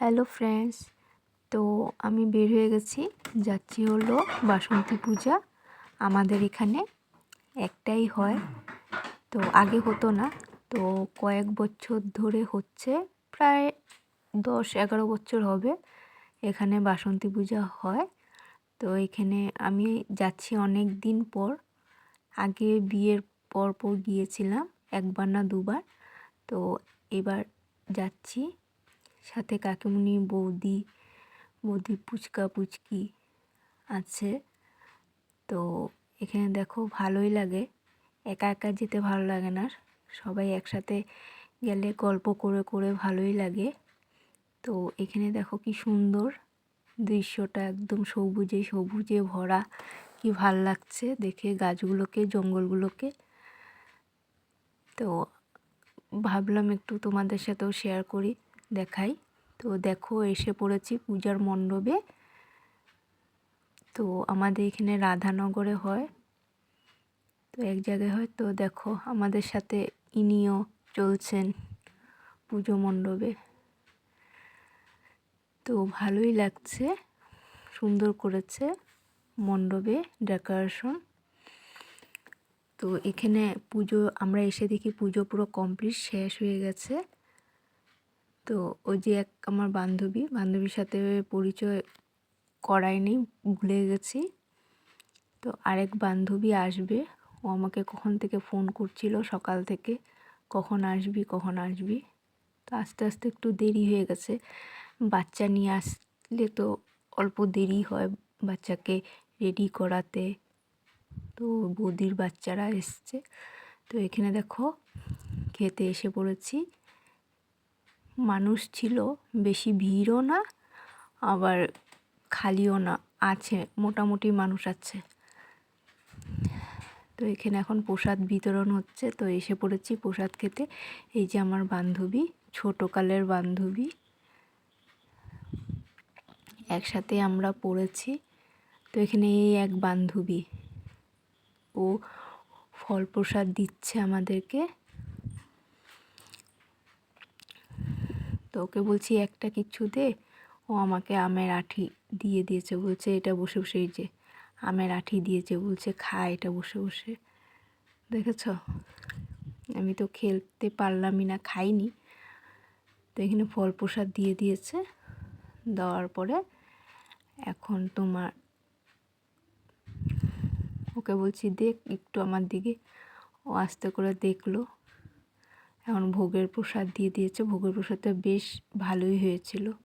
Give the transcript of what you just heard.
Hello friends তো আমি বের হয়ে গেছি। যাচ্ছি হলো বাসন্তী পূজা। আমাদের এখানে একটাই হয়। তো আগে হতো না। তো কয়েক বছর ধরে হচ্ছে। প্রায় দশ, এগারো বছর হবে এখানে বাসন্তী পূজা হয়। তো এখানে আমি যাচ্ছি অনেক দিন পর। আগে বিয়ের পর পর গিয়েছিলাম, একবার না দুবার। তো এবার যাচ্ছি। সাথে কাকিমুনি, বৌদি বৌদি পুচকা পুচকি আছে। তো এখানে দেখো ভালোই লাগে। একা একা যেতে ভালো লাগে না। সবাই একসাথে গেলে গল্প করে করে ভালোই লাগে। তো এখানে দেখো কি সুন্দর দৃশ্যটা একদম সবুজে সবুজে ভরা। কি ভালো লাগছে দেখে গাছগুলোকে, জঙ্গলগুলোকে। তো ভাবলাম একটু তোমাদের সাথেও শেয়ার করি। দেখাই। তো দেখো, এসে পড়েছি পূজার মণ্ডপে। তো আমাদের এখানে রাধানগরে হয়। তো এক জায়গায় হয়। তো দেখো, আমাদের সাথে ইনিও চলছেন পুজো মণ্ডপে। তো ভালোই লাগছে, সুন্দর করেছে মণ্ডপে ডেকোরেশন। তো এখানে পুজো, আমরা এসে দেখি পুজো পুরো কমপ্লিট, শেষ হয়ে গেছে। তো ওই যে এক আমার বান্ধবী, বান্ধবীর সাথে পরিচয় করায়নি ভুলে গেছি। তো আরেক বান্ধবী আসবে, ও আমাকে কখন থেকে ফোন করছিল, সকাল থেকে, কখন আসবি কখন আসবি। তো আস্তে আস্তে একটু দেরি হয়ে গেছে। বাচ্চা নিয়ে আসলে তো অল্প দেরি হয় বাচ্চাকে রেডি করাতে। তো বৌদির বাচ্চারা এসছে। তো এখানে দেখো, খেতে এসে পড়েছি। মানুষ ছিল, বেশি ভিড়ও না, আবার খালিও না, আছে, মোটামুটি মানুষ আছে। তো এখানে এখন প্রসাদ বিতরণ হচ্ছে, তো এসে পড়েছি প্রসাদ খেতে। এই যে আমার বান্ধবী, ছোটোকালের বান্ধবী। একসাথে আমরা পড়েছি, তো এখানে এই এক বান্ধবী। ও ফল প্রসাদ দিচ্ছে আমাদেরকে। তো ওকে বলছি একটা কিছু দে। ও আমাকে আমের আঠি দিয়ে দিয়েছে, বলছে এটা বসে বসে এই যে আমের আঠি দিয়েছে, বলছে খা এটা বসে বসে। দেখেছ? আমি তো খেলতে পারলামই না, খাইনি। তো এখানে ফল প্রসাদ দিয়ে দিয়েছে। দেওয়ার পরে এখন তোমার ওকে বলছি দেখ একটু আমার দিকে। ও আস্তে করে দেখল। এখন ভোগের প্রসাদ দিয়ে দিয়েছে। ভোগের প্রসাদটা বেশ ভালোই হয়েছিল।